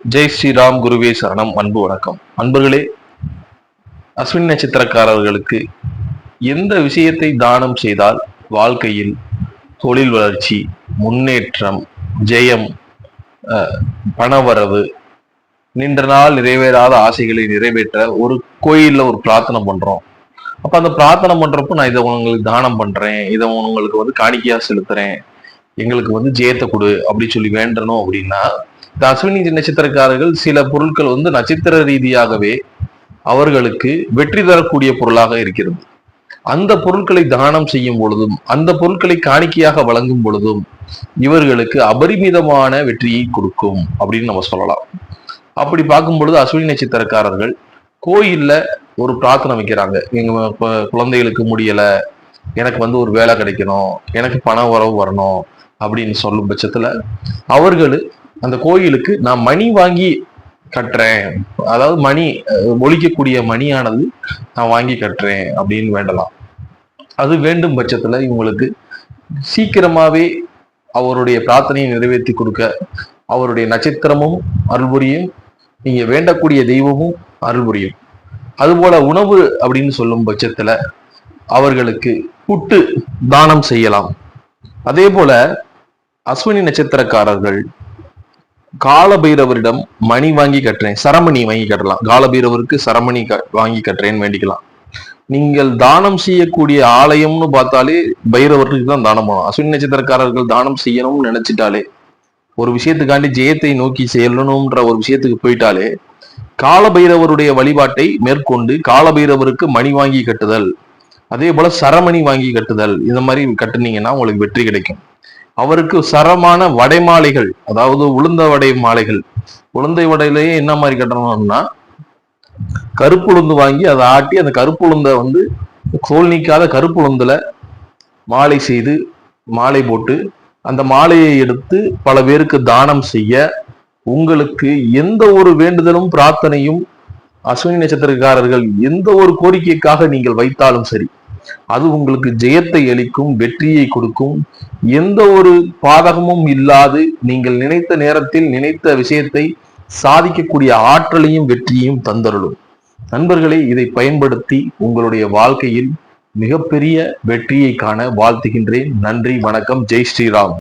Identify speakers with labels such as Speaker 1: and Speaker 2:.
Speaker 1: ஜெய் ஸ்ரீராம் குருவே சரணம் அன்பு வணக்கம். அன்பர்களே அஸ்வின் நட்சத்திரக்காரர்களுக்கு எந்த விஷயத்தை தானம் செய்தால் வாழ்க்கையில் தொழில் வளர்ச்சி முன்னேற்றம் ஜெயம் பணவரவு நின்ற நாள் நிறைவேறாத ஆசைகளை நிறைவேற்ற ஒரு கோயிலில் ஒரு பிரார்த்தனை பண்ணுறோம் அப்போ அந்த பிரார்த்தனை பண்ணுறப்போ நான் இதை உங்களுக்கு தானம் பண்ணுறேன் இதை உங்களுக்கு வந்து காணிக்கையாக செலுத்துகிறேன் எங்களுக்கு வந்து ஜெயத்தை கொடு அப்படி சொல்லி வேண்டணும் அப்படின்னா இந்த அஸ்வினி நட்சத்திரக்காரர்கள் சில பொருட்கள் வந்து நட்சத்திர ரீதியாகவே அவர்களுக்கு வெற்றி தரக்கூடிய பொருளாக இருக்கிறது. அந்த பொருட்களை தானம் செய்யும் பொழுதும் அந்த பொருட்களை காணிக்கையாக வழங்கும் பொழுதும் இவர்களுக்கு அபரிமிதமான வெற்றியை கொடுக்கும் அப்படின்னு நம்ம சொல்லலாம். அப்படி பார்க்கும் பொழுது அஸ்வினி நட்சத்திரக்காரர்கள் கோயில்ல ஒரு பிரார்த்தனை வைக்கிறாங்க. எங்க குழந்தைகளுக்கு முடியல எனக்கு வந்து ஒரு வேலை கிடைக்கணும் எனக்கு பண உறவு வரணும் அப்படின்னு சொல்லும் பட்சத்துல அவர்கள் அந்த கோயிலுக்கு நான் மணி வாங்கி கட்டுறேன். அதாவது மணி ஒழிக்கக்கூடிய மணியானது நான் வாங்கி கட்டுறேன் அப்படின்னு வேண்டலாம். அது வேண்டும் பட்சத்துல இவங்களுக்கு சீக்கிரமாவே அவருடைய பிரார்த்தனையை நிறைவேற்றி கொடுக்க அவருடைய நட்சத்திரமும் அருள் புரியும் நீங்க வேண்டக்கூடிய தெய்வமும் அருள் புரியும். அதுபோல உணவு அப்படின்னு சொல்லும் பட்சத்துல அவர்களுக்கு புட்டு தானம் செய்யலாம். அதே போல அஸ்வினி நட்சத்திரக்காரர்கள் காலபைரவரிடம் மணி வாங்கி கட்டுறேன். சரமணி வாங்கி கட்டலாம். காலபைரவருக்கு சரமணி க- வாங்கி கட்டுறேன்னு வேண்டிக்கலாம். நீங்கள் தானம் செய்யக்கூடிய ஆலயம்னு பார்த்தாலே பைரவருக்கு தான் தானம் பண்ணணும் அஸ்வினி நட்சத்திரக்காரர்கள் தானம் செய்யணும்னு நினைச்சிட்டாலே ஒரு விஷயத்துக்காண்டி ஜெயத்தை நோக்கி செல்லணும்ன்ற ஒரு விஷயத்துக்கு போயிட்டாலே காலபைரவருடைய வழிபாட்டை மேற்கொண்டு காலபைரவருக்கு மணி வாங்கி கட்டுதல் அதே போல சரமணி வாங்கி கட்டுதல் இந்த மாதிரி கட்டுனீங்கன்னா உங்களுக்கு வெற்றி கிடைக்கும். அவருக்கு சரமான வடை மாலைகள் அதாவது உளுந்த வடை மாலைகள். உளுந்தை வடையிலேயே என்ன மாதிரி கட்டணும்னா கருப்புளுந்து வாங்கி அதை ஆட்டி அந்த கருப்புளுந்தை வந்து தோல் நீக்காத கருப்புளுந்துல மாலை செய்து மாலை போட்டு அந்த மாலையை எடுத்து பல பேருக்கு தானம் செய்ய உங்களுக்கு எந்த ஒரு வேண்டுதலும் பிரார்த்தனையும் அஸ்வினி நட்சத்திரக்காரர்கள் எந்த ஒரு கோரிக்கைக்காக நீங்கள் வைத்தாலும் சரி அது உங்களுக்கு ஜெயத்தை அளிக்கும் வெற்றியை கொடுக்கும். எந்த ஒரு பாதகமும் இல்லாது நீங்கள் நினைத்த நேரத்தில் நினைத்த விஷயத்தை சாதிக்கக்கூடிய ஆற்றலையும் வெற்றியையும் தந்தருளும். நண்பர்களே இதை பயன்படுத்தி உங்களுடைய வாழ்க்கையில் மிகப்பெரிய வெற்றியை காண வாழ்த்துகின்றேன். நன்றி வணக்கம். ஜெய் ஸ்ரீராம்.